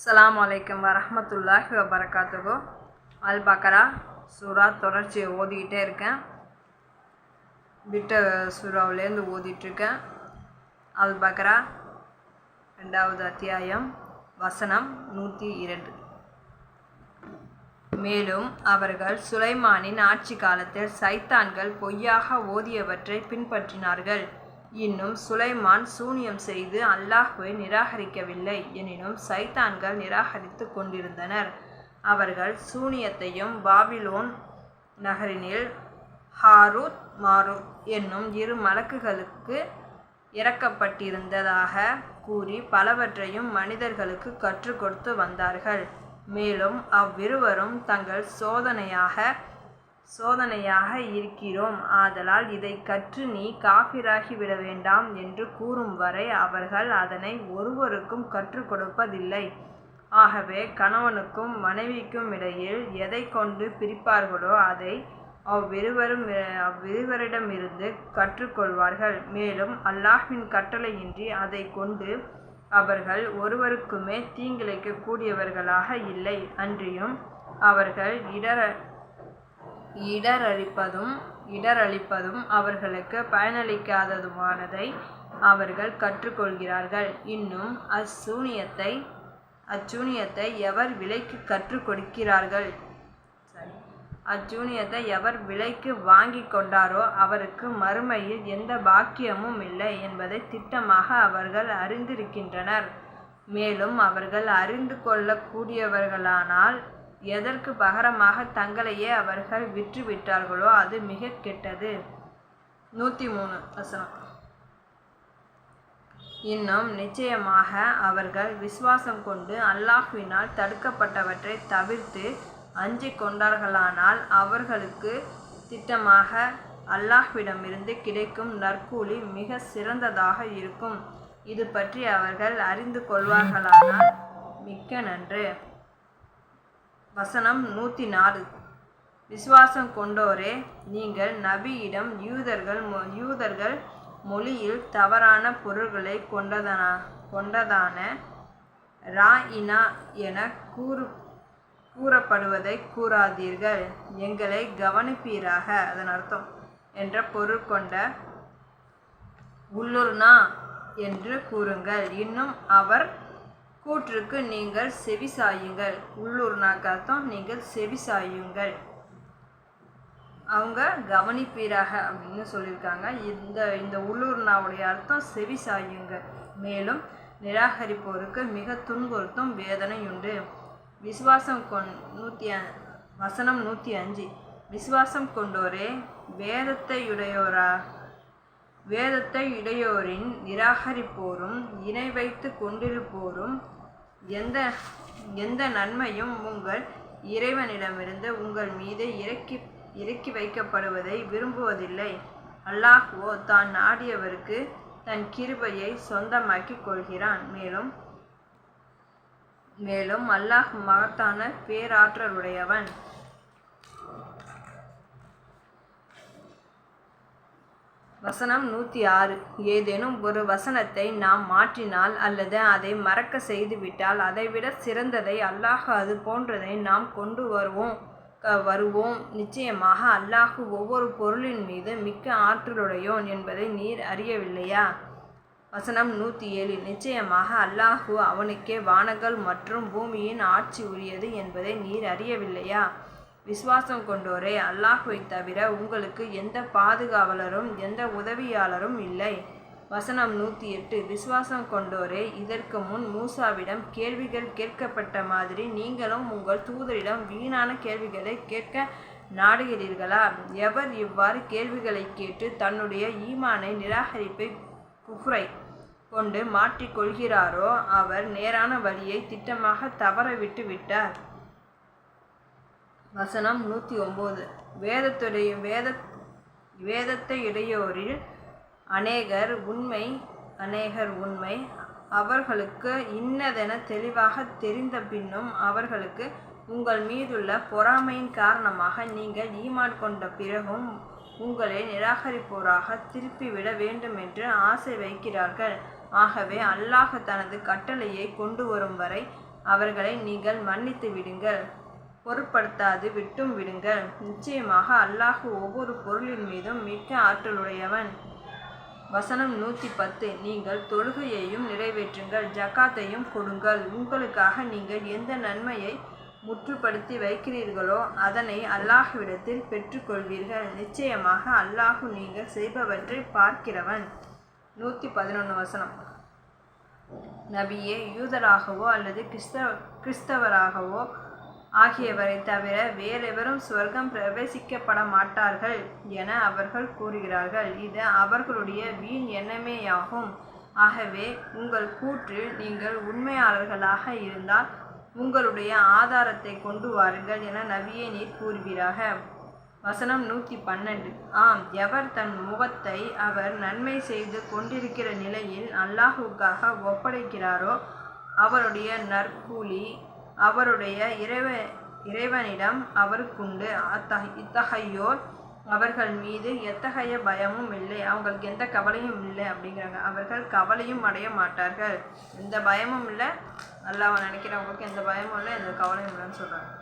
அஸ்லாம் வலைக்கம் வரமத்துல்லாஹி வபரகாத்துஹு அல் பக்கரா சூரா தொடர்ச்சியை ஓதிக்கிட்டே இருக்கேன். விட்ட சூறாவிலேருந்து ஓதிட்டுருக்கேன் அல் பக்கரா ரெண்டாவது அத்தியாயம் வசனம் நூற்றி இரண்டு. மேலும் அவர்கள் சுலைமானின் ஆட்சி காலத்தில் சைத்தான்கள் பொய்யாக ஓதியவற்றை பின்பற்றினார்கள். இன்னும் சுலைமான் சூனியம் செய்து அல்லாஹ்வை நிராகரிக்கவில்லை. எனினும் சைத்தான்கள் நிராகரித்து கொண்டிருந்தனர். அவர்கள் சூனியத்தையும் பாபிலோன் நகரினில் ஹாரூத் மாரூத் என்னும் இரு மலக்குகளுக்கு இறக்கப்பட்டிருந்ததாக கூறி பலவற்றையும் மனிதர்களுக்கு கற்றுக் கொடுத்து வந்தார்கள். மேலும் அவ்விருவரும் தங்கள் சோதனையாக சோதனையாக இருக்கிறோம். ஆதலால் இதை கற்று நீ காஃபிராகி விட வேண்டாம் என்று கூறும் வரை அவர்கள் அதனை ஒருவருக்கும் கற்றுக் கொடுப்பதில்லை. ஆகவே கணவனுக்கும் மனைவிக்கும் இடையில் எதை கொண்டு பிரிப்பார்களோ அதை அவ்விருவரும் அவ்விருவரிடமிருந்து கற்றுக்கொள்வார்கள் மேலும் அல்லாஹின் கட்டளையின்றி அதை கொண்டு அவர்கள் ஒருவருக்குமே தீங்கிழைக்கக்கூடியவர்களாக இல்லை. அன்றியும் அவர்கள் இடர இடரளிப்பதும் இடரளிப்பதும் அவர்களுக்கு பயனளிக்காததுமானதை அவர்கள் கற்றுக்கொள்கிறார்கள். இன்னும் அச்சூனியத்தை அச்சூனியத்தை எவர் விலைக்கு கற்றுக் கொடுக்கிறார்கள்? சரி. அச்சூனியத்தை எவர் விலைக்கு வாங்கி கொண்டாரோ அவருக்கு மறுமையில் எந்த பாக்கியமும் இல்லை என்பதை திட்டமாக அவர்கள் அறிந்திருக்கின்றனர். மேலும் அவர்கள் அறிந்து கொள்ளக்கூடியவர்களானால் எதற்கு பகரமாக தங்களையே அவர்கள் விற்றுவிட்டார்களோ அது மிக கெட்டது. நூற்றி மூணு வசனம். இன்னும் நிச்சயமாக அவர்கள் விசுவாசம் கொண்டு அல்லாஹ்வினால் தடுக்கப்பட்டவற்றை தவிர்த்து அஞ்சி கொண்டார்களானால் அவர்களுக்கு திட்டமாக அல்லாஹ்விடமிருந்து கிடைக்கும் நற்கூலி மிக சிறந்ததாக இருக்கும். இது பற்றி அவர்கள் அறிந்து கொள்வார்களானால் மிக்க நன்று. வசனம் நூற்றி நாலு. விசுவாசம் கொண்டோரே நீங்கள் நபியிடம் யூதர்கள் யூதர்கள் மொழியில் தவறான பொருள்களை கொண்டதனா கொண்டதான ரா இனா என கூறு கூறப்படுவதை கூறாதீர்கள். எங்களை கவனிப்பீராக அதன் அர்த்தம் என்ற பொருள் கொண்ட உள்ளூர்னா என்று கூறுங்கள். இன்னும் அவர் கூற்றுக்கு நீங்கள் செவி சாயுங்கள். உள்ளூர்னாக்கு அர்த்தம் நீங்கள் செவி சாயுங்கள். அவங்க கவனிப்பீராக அப்படின்னு சொல்லியிருக்காங்க. இந்த இந்த உள்ளூர்னாவுடைய அர்த்தம் செவி சாயுங்க மேலும் நிராகரிப்போருக்கு மிக துன்புறுத்தும் வேதனை உண்டு விசுவாசம் கொண் நூற்றி வசனம் நூற்றி அஞ்சு. விசுவாசம் கொண்டோரே வேதத்தையுடையோரா வேதத்தை இடையோரின் நிராகரிப்போரும் இணை வைத்து கொண்டிருப்போரும் எந்த எந்த நன்மையும் உங்கள் இறைவனிடமிருந்து உங்கள் மீது இறக்கி இறக்கி வைக்கப்படுவதை விரும்புவதில்லை. அல்லாஹ்வோ தான் நாடியவருக்கு தன் கிருபையை சொந்தமாக்கி கொள்கிறான். மேலும் மேலும் அல்லாஹ் மகத்தான பேராற்றலுடையவன். வசனம் நூற்றி ஆறு. ஏதேனும் ஒரு வசனத்தை நாம் மாற்றினால் அல்லது அதை மறக்க செய்துவிட்டால் அதைவிட சிறந்ததை அல்லாஹ் அது போன்றதை நாம் கொண்டு வருவோம் வருவோம். நிச்சயமாக அல்லாஹு ஒவ்வொரு பொருளின் மீது மிக்க ஆற்றலுடையோன் என்பதை நீர் அறியவில்லையா? வசனம் நூற்றி ஏழு. நிச்சயமாக அல்லாஹு அவனுக்கே வானங்கள் மற்றும் பூமியின் ஆட்சி உரியது என்பதை நீர் அறியவில்லையா? விசுவாசம் கொண்டோரே அல்லாஹுவை தவிர உங்களுக்கு எந்த பாதுகாவலரும் எந்த உதவியாளரும் இல்லை. வசனம் நூற்றி எட்டு விசுவாசம் கொண்டோரே இதற்கு முன் மூசாவிடம் கேள்விகள் கேட்கப்பட்ட மாதிரி நீங்களும் உங்கள் தூதரிடம் வீணான கேள்விகளை கேட்க நாடுகிறீர்களா? எவர் இவ்வாறு கேள்விகளை கேட்டு தன்னுடைய ஈமானை நிராகரிப்பை குஃப்ரை கொண்டு மாற்றிக்கொள்கிறாரோ அவர் நேரான வழியை திட்டமாக தவற விட்டு விட்டார். வசனம் நூற்றி ஒம்பது. வேதத்துடைய வேத வேதத்தை இடையோரில் அநேகர் உண்மை அநேகர் உண்மை. அவர்களுக்கு இன்னதென தெளிவாக தெரிந்த பின்னும் அவர்களுக்கு உங்கள் மீதுள்ள பொறாமையின் காரணமாக நீங்கள் ஈமான் கொண்ட பிறகும் உங்களை நிராகரிப்போராக திருப்பிவிட வேண்டும் என்று ஆசை வைக்கிறார்கள். ஆகவே அல்லாஹ் தனது கட்டளையை கொண்டு வரும் வரை அவர்களை நீங்கள் மன்னித்து விடுங்கள். பொருட்படுத்தாது விட்டும் விடுங்கள். நிச்சயமாக அல்லாஹ் ஒவ்வொரு பொருளின் மீதும் மிக்க ஆற்றலுடையவன். வசனம் நூற்றி பத்து நீங்கள் தொழுகையையும் நிறைவேற்றுங்கள் ஜக்காத்தையும் கொடுங்கள். உங்களுக்காக நீங்கள் எந்த நன்மையை முற்றுப்படுத்தி வைக்கிறீர்களோ அதனை அல்லாஹ்விடத்தில் பெற்றுக்கொள்வீர்கள். நிச்சயமாக அல்லாஹு நீங்கள் செய்பவற்றை பார்க்கிறவன். நூற்றி பதினொன்று வசனம். நபியே யூதராகவோ அல்லது கிறிஸ்தவ கிறிஸ்தவராகவோ ஆகியவரை தவிர வேறெவரும் சுவர்க்கம் பிரவேசிக்கப்பட மாட்டார்கள் என அவர்கள் கூறுகிறார்கள். இது அவர்களுடைய வீண் எண்ணமேயாகும். ஆகவே உங்கள் கூற்றில் நீங்கள் உண்மையாளர்களாக இருந்தால் உங்களுடைய ஆதாரத்தை கொண்டு வாருங்கள் என நபியே நீர் கூறுகிறாக வசனம் நூற்றி பன்னெண்டு. ஆம் எவர் தன் முகத்தை அவர் நன்மை செய்து கொண்டிருக்கிற நிலையில் அல்லாஹுக்காக ஒப்படைக்கிறாரோ அவருடைய நற்கூலி அவருடைய இறைவ இறைவனிடம் அவருக்குண்டு. அத்தக இத்தகையோர் அவர்கள் மீது எத்தகைய பயமும் இல்லை. அவங்களுக்கு எந்த கவலையும் இல்லை அப்படிங்கிறாங்க. அவர்கள் கவலையும் அடைய மாட்டார்கள். எந்த பயமும் இல்லை. அல்லாஹ் நினைக்கிறவங்களுக்கு எந்த பயமும் இல்லை எந்த கவலையும் இல்லைன்னு சொல்கிறாங்க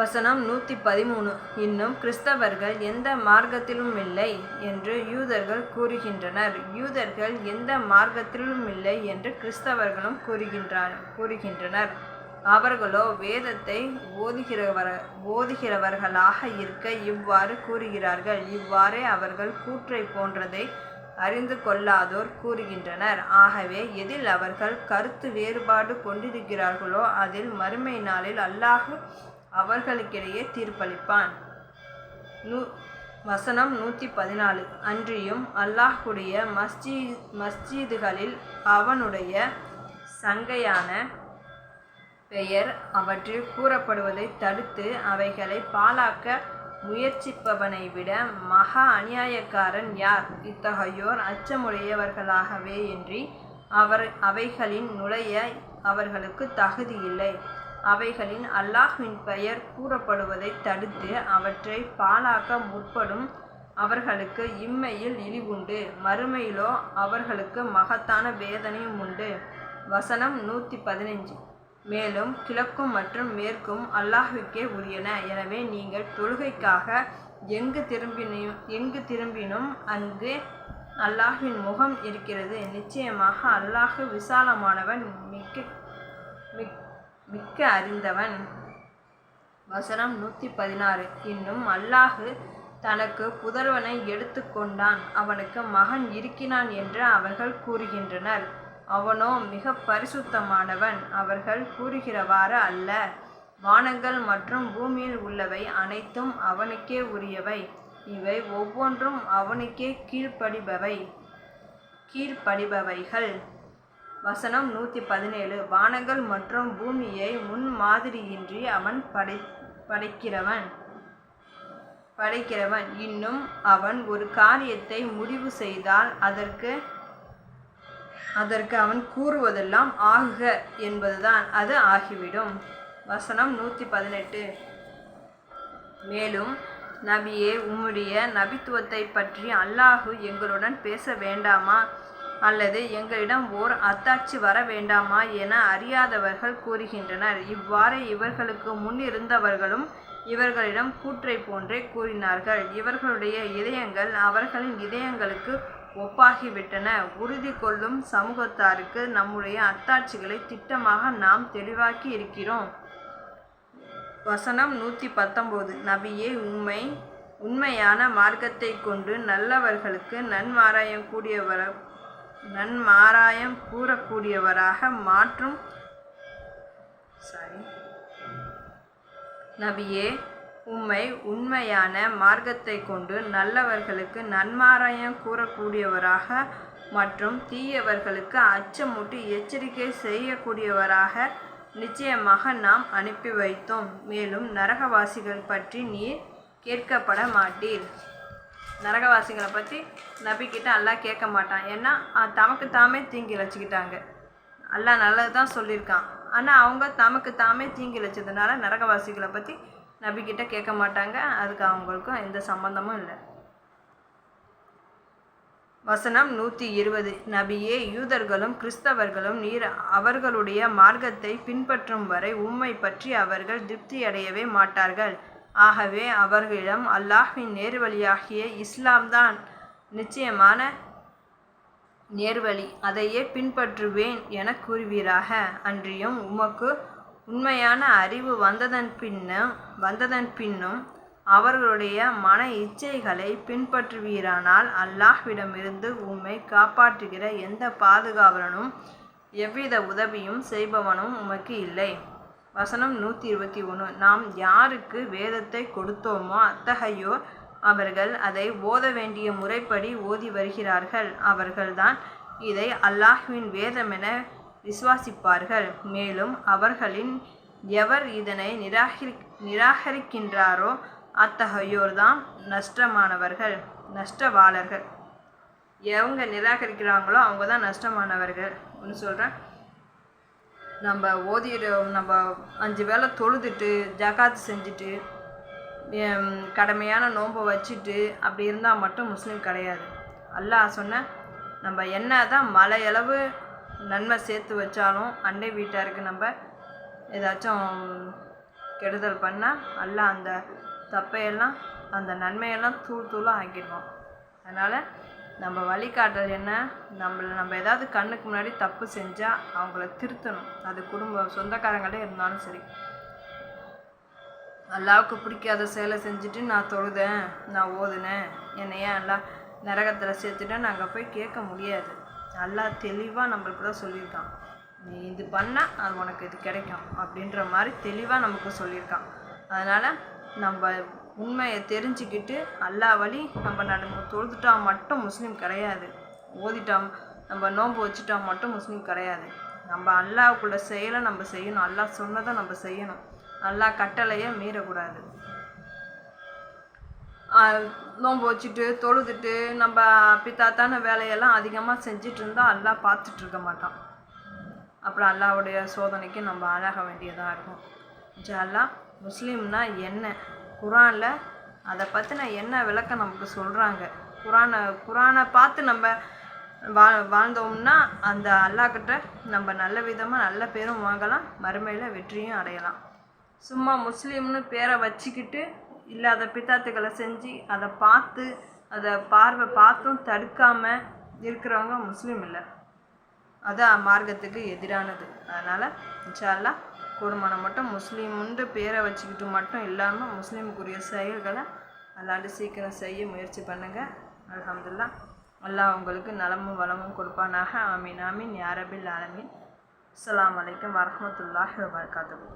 வசனம் நூற்றி பதிமூணு. இன்னும் கிறிஸ்தவர்கள் எந்த மார்க்கத்திலும் இல்லை என்று யூதர்கள் கூறுகின்றனர். யூதர்கள் எந்த மார்க்கத்திலும் இல்லை என்று கிறிஸ்தவர்களும் கூறுகின்றார் கூறுகின்றனர். அவர்களோ வேதத்தை ஓதுகிறவர ஓதுகிறவர்களாக இருக்க இவ்வாறு கூறுகிறார்கள். இவ்வாறே அவர்கள் கூற்றை போன்றதை அறிந்து கொள்ளாதோர் கூறுகின்றனர். ஆகவே எதில் அவர்கள் கருத்து வேறுபாடு கொண்டிருக்கிறார்களோ அதில் மறுமை நாளில் அல்லாஹ் அவர்களுக்கிடையே தீர்ப்பளிப்பான். நூ வசனம் நூற்றி பதினாலு அன்றியும் அல்லாஹுடைய மஸ்ஜி மஸ்ஜிதுகளில் அவனுடைய சங்கையான பெயர் அவற்றில் கூறப்படுவதை தடுத்து அவைகளை பாழாக்க முயற்சிப்பவனை விட மகா அநியாயக்காரன் யார்? இத்தகையோர் அச்சமுடையவர்களாகவே இன்றி அவர் அவைகளின் நுழைய அவர்களுக்கு தகுதி அவைகளின் அல்லாஹ்வின் பெயர் கூறப்படுவதை தடுத்து அவற்றை பாழாக்க முற்படும் அவர்களுக்கு இம்மையில் இழிவுண்டு. மறுமையிலோ அவர்களுக்கு மகத்தான வேதனையும் உண்டு. வசனம் நூற்றி பதினைஞ்சு மேலும் கிழக்கும் மற்றும் மேற்கும் அல்லாஹுக்கே உரியன. எனவே நீங்கள் தொழுகைக்காக எங்கு திரும்பினும் எங்கு திரும்பினும் அங்கு அல்லாஹ்வின் முகம் இருக்கிறது. நிச்சயமாக அல்லாஹு விசாலமானவன் மிக்க மிக் மிக்க அறிந்தவன். வசனம் நூற்றி பதினாறு இன்னும் அல்லாஹு தனக்கு புதல்வனை எடுத்துக்கொண்டான் அவனுக்கு மகன் இருக்கிறான் என்று அவர்கள் கூறுகின்றனர். அவனோ மிக பரிசுத்தமானவன். அவர்கள் கூறுகிறவாறு அல்ல. வானங்கள் மற்றும் பூமியில் உள்ளவை அனைத்தும் அவனுக்கே உரியவை. இவை ஒவ்வொன்றும் அவனுக்கே கீழ்ப்படிபவை. கீழ்ப்படிபவைகள். வசனம் நூற்றி பதினேழு. வானங்கள் மற்றும் பூமியை முன் மாதிரியின்றி அவன் படை படைக்கிறவன் படைக்கிறவன். இன்னும் அவன் ஒரு காரியத்தை முடிவு செய்தால் அதற்கு அதற்கு அவன் கூறுவதெல்லாம் ஆகுக என்பதுதான் அது ஆகிவிடும். வசனம் நூற்றி பதினெட்டு. மேலும் நபியே உம்முடைய நபித்துவத்தை பற்றி அல்லாஹு எங்களுடன் பேச வேண்டாமா? அல்லது எங்களிடம் ஓர் அத்தாட்சி வர வேண்டாமா என அறியாதவர்கள் கூறுகின்றனர். இவ்வாறு இவர்களுக்கு முன் இருந்தவர்களும் இவர்களிடம் கூற்றை போன்றே கூறினார்கள். இவர்களுடைய இதயங்கள் அவர்களின் இதயங்களுக்கு ஒப்பாகிவிட்டன. உறுதி கொள்ளும் சமூகத்தாருக்கு நம்முடைய அத்தாட்சிகளை திட்டமாக நாம் தெளிவாக்கி இருக்கிறோம். வசனம் நூற்றி பத்தொம்போது நபியே உண்மை உண்மையான மார்க்கத்தை கொண்டு நல்லவர்களுக்கு நன்மாராயம் கூடியவர நன்மாராயம் கூறக்கூடியவராக மாற்றும். சாரி நபியே உம்மை உண்மையான மார்க்கத்தை கொண்டு நல்லவர்களுக்கு நன்மாராயம் கூறக்கூடியவராக மற்றும் தீயவர்களுக்கு அச்சமூட்டி எச்சரிக்கை செய்யக்கூடியவராக நிச்சயமாக நாம் அனுப்பி வைத்தோம். மேலும் நரகவாசிகள் பற்றி நீர் கேட்கப்பட மாட்டீர். நரகவாசிகளை பற்றி நபிக்கிட்ட அல்லா கேட்க மாட்டான். ஏன்னா தமக்கு தாமே தீங்கி வச்சுக்கிட்டாங்க அல்லா நல்லது தான் சொல்லியிருக்கான். ஆனால் அவங்க தமக்கு தாமே தீங்கி வச்சதுனால நரகவாசிகளை பற்றி நபிக்கிட்ட கேட்க மாட்டாங்க. அதுக்கு அவங்களுக்கும் எந்த சம்மந்தமும் இல்லை. வசனம் நூற்றி இருபது. நபியே யூதர்களும் கிறிஸ்தவர்களும் நீர் அவர்களுடைய மார்க்கத்தை பின்பற்றும் வரை உம்மை பற்றி அவர்கள் திருப்தியடையவே மாட்டார்கள். ஆகவே அவர்களிடம் அல்லாஹ்வின் நேர்வழியாகிய இஸ்லாம்தான் நிச்சயமான நேர்வழி. அதையே பின்பற்றுவேன் என கூறுவீராக. அன்றியும் உமக்கு உண்மையான அறிவு வந்ததன் பின்னும் வந்ததன் பின்னும் அவர்களுடைய மன இச்சைகளை பின்பற்றுவீரானால் அல்லாஹ்விடமிருந்து உம்மை காப்பாற்றுகிற எந்த பாதுகாவலனும் எவ்வித உதவியும் செய்பவனும் உமக்கு இல்லை. வசனம் நூற்றி இருபத்தி ஒன்று நாம் யாருக்கு வேதத்தை கொடுத்தோமோ அத்தகையோர் அவர்கள் அதை ஓத வேண்டிய முறைப்படி ஓதி வருகிறார்கள். அவர்கள்தான் இதை அல்லாஹ்வின் வேதமென விசுவாசிப்பார்கள். மேலும் அவர்களின் எவர் இதனை நிராகரி நிராகரிக்கின்றாரோ அத்தகையோர்தான் நஷ்டமானவர்கள் நஷ்டவாளர்கள். எவங்க நிராகரிக்கிறாங்களோ அவங்க தான் நஷ்டமானவர்கள். ஒன்று சொல்கிறேன் நம்ம ஓதிடு நம்ம அஞ்சு வேளை தொழுதுட்டு ஜக்காத்து செஞ்சுட்டு கடமையான நோன்பை வச்சுட்டு அப்படி இருந்தால் மட்டும் முஸ்லீம் கிடையாது. அல்லாஹ் சொன்ன நம்ம என்ன தான் மலையளவு நன்மை சேர்த்து வச்சாலும் அண்டை வீட்டாருக்கு நம்ம ஏதாச்சும் கெடுதல் பண்ணால் அல்லாஹ் அந்த தப்பையெல்லாம் அந்த நன்மையெல்லாம் தூள் தூளாக ஆக்கிடுவான். அதனால் நம்ம வழிகாட்டல் என்ன? நம்மள நம்ம ஏதாவது கண்ணுக்கு முன்னாடி தப்பு செஞ்சால் அவங்கள திருத்தணும். அது குடும்ப சொந்தக்காரங்களே இருந்தாலும் சரி. அல்லாவுக்கு பிடிக்காத செயலை செஞ்சுட்டு நான் தொழுதேன் நான் ஓதுனேன் என்னை ஏன் எல்லாம் நரகத்தில் சேர்த்துட்டேன் நாங்கள் போய் கேட்க முடியாது. நல்லா தெளிவாக நம்மளுக்கு தான் சொல்லியிருக்கான். நீ இது பண்ணால் அது உனக்கு இது கிடைக்கும் அப்படின்ற மாதிரி தெளிவாக நமக்கு சொல்லியிருக்கான். அதனால் நம்ம உண்மையை தெரிஞ்சுக்கிட்டு அல்லாஹ் வழி நம்ம நட தொழுதுட்டா மட்டும் முஸ்லீம் கிடையாது. ஓதிட்டோம் நம்ம நோன்பு வச்சுட்டா மட்டும் முஸ்லீம் கிடையாது. நம்ம அல்லாவுக்குள்ள செயலை நம்ம செய்யணும். அல்லாஹ் சொன்னதை நம்ம செய்யணும். அல்லா கட்டளையை மீறக்கூடாது. நோன்பு வச்சுட்டு தொழுதுட்டு நம்ம பித்தாத்தான வேலையெல்லாம் அதிகமாக செஞ்சுட்டு இருந்தால் அல்லாஹ் பார்த்துட்டு இருக்க மாட்டான். அப்புறம் அல்லாவுடைய சோதனைக்கு நம்ம ஆளாக வேண்டியதாக இருக்கும். ஜல்லா அல்லாஹ் முஸ்லீம்னா என்ன? குரானில் அதை பற்றின என்ன விளக்கம் நமக்கு சொல்கிறாங்க குரானை குரானை பார்த்து நம்ம வா வாழ்ந்தோம்னா அந்த அல்லாக்கிட்ட நம்ம நல்ல விதமாக நல்ல பேரும் வாங்கலாம் மறுமையில் வெற்றியும் அடையலாம். சும்மா முஸ்லீம்னு பேரை வச்சுக்கிட்டு இல்லாத பித்தாத்துக்களை செஞ்சு அதை பார்த்து அதை பார்வை பார்த்தும் தடுக்காமல் இருக்கிறவங்க முஸ்லீம் இல்லை. அது மார்க்கத்துக்கு எதிரானது. அதனால் இன்ஷால்லா கூடுமான மட்டும் முஸ்லீம்ன்ற பேரை வச்சுக்கிட்டு மட்டும் இல்லாமல் முஸ்லீமுக்குரிய செயல்களை அல்லாண்டு சீக்கிரம் செய்ய முயற்சி பண்ணுங்கள் அலமதுல்லா அல்லாஹ் உங்களுக்கு நலமும் வளமும் கொடுப்பானாக. ஆமீன் ஆமீன். யாரபில் ஆலமீன். அஸ்ஸலாமு அலைக்கும் வரஹ்மத்துல்லாஹி வபரகாத்துஹு.